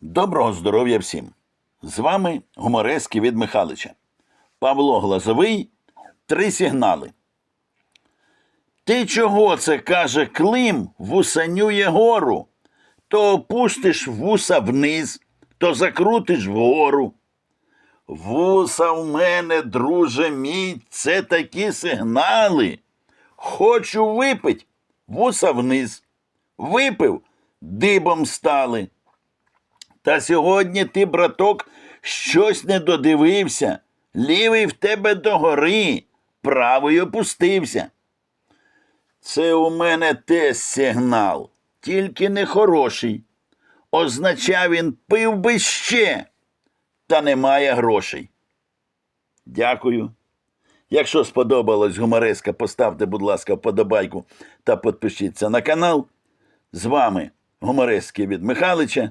Доброго здоров'я всім! З вами гуморески від Михалича. Павло Глазовий. Три сигнали. Ти чого це каже Клим, вусанює гору? То опустиш вуса вниз, то закрутиш вгору. Вуса в мене, друже мій, це такі сигнали. Хочу випить, вуса вниз. Випив, дибом стали. Та сьогодні ти, браток, щось не додивився. Лівий в тебе догори, правий опустився. Це у мене теж сигнал, тільки не хороший. Означав він пив би ще, та немає грошей. Дякую. Якщо сподобалась гумореска, поставте, будь ласка, вподобайку та підпишіться на канал. З вами гуморески від Михалича.